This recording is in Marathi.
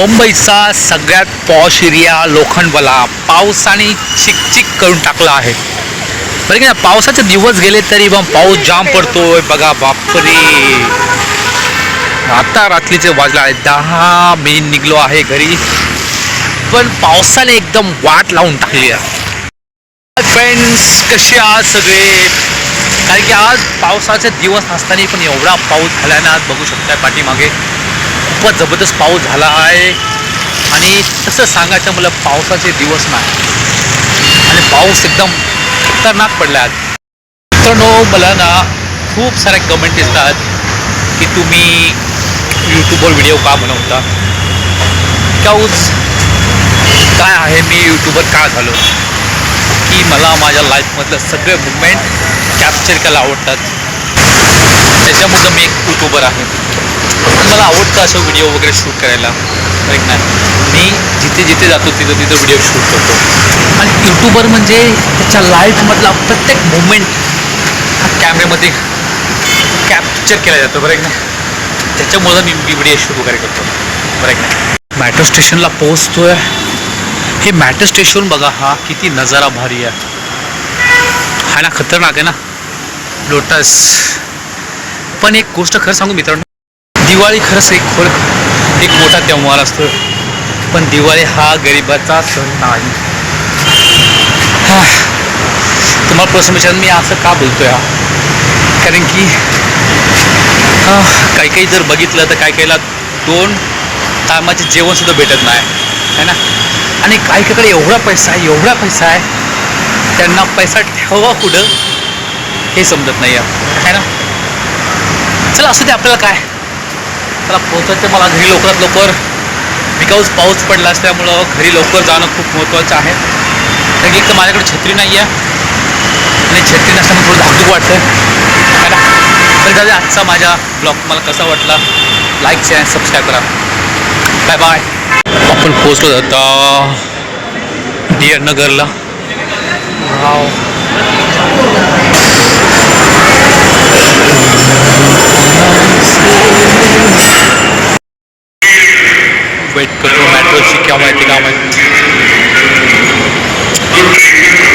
मुंबईचा सगळ्यात पॉश एरिया लोखंडवाला पावसाने चिकचिक करून टाकला आहे. बरं की ना पावसाचे दिवस गेले तरी पण पाऊस जाम पडतोय. बघा बापरे. आता रात्रीचे वाजला आहे दहा मी निघलो आहे घरी. पण पावसाने एकदम वाट लावून टाकली आहे. फ्रेंड्स कसे आहात सगळे? कारण की आज पावसाचे दिवस नसताना पण एवढा पाऊस झाल्याने आज बघू शकताय पाठीमागे. खूपच जबरदस्त पाऊस झाला आहे. आणि तसं सांगायचं मला पावसाचे दिवस नाही. आणि पाऊस एकदम खतरनाक पडला आज. मित्रांनो मला ना खूप साऱ्या कमेंट येतात की तुम्ही यूट्यूबवर व्हिडिओ का बनवता? काऊच काय आहे मी यूट्यूबर का झालो? की मला माझ्या लाईफमधलं सगळे मुवमेंट कॅप्चर करायला आवडतात. त्याच्यामुळं मी एक यूट्यूबर आहे. मला आवडतं असं व्हिडिओ वगैरे शूट करायला? एक नाही मी जिथे जिथे जातो तिथं तिथं व्हिडिओ शूट करतो. आणि यूट्यूबर म्हणजे त्याच्या लाईफमधला प्रत्येक मुवमेंट हा कॅमेऱ्यामध्ये कॅप्चर केला जातो बरं एक नाही त्याच्यामुळं मी मी व्हिडिओ शूट वगैरे करतो बरं एक नाही मॅट्रो स्टेशनला पोहोचतोय. हे मॅट्रो स्टेशन बघा हा किती नजारा भारी आहे. हा ना खतरनाक आहे ना. लोटस पण एक गोष्ट खरं सांगू मित्रांनो दिवाळी खरंच एक खोल एक मोठा त्यौहार असतो. पण दिवाळी हा गरिबाचा सण नाही. तुम्हाला प्रश्न विचार मी असं का बोलतोय हा? कारण की काही काही जर बघितलं तर काही काहीला दोन टायमाचे जेवणसुद्धा भेटत नाही. है ना? आणि काही काहीकडे एवढा पैसा आहे एवढा पैसा आहे त्यांना पैसा ठेवा कुठं? हे समजत नाही आहे. ना? चला असू दे आपल्याला काय? चला पोहोचायचं मला घरी लवकरात लवकर. बिकॉज पाऊस पडला असल्यामुळं घरी लवकर जाणं खूप महत्त्वाचं आहे. कारण की एक तर माझ्याकडे छत्री नाही आहे. आणि छत्री नसल्यामुळे थोडं धाकधूक वाटतं ना तर दादा आजचा माझा ब्लॉग. मला कसा वाटला? लाईक शेअर सबस्क्राईब करा. बाय बाय आपण पोचलो आता wait, go to a metro, see how my thing, how my.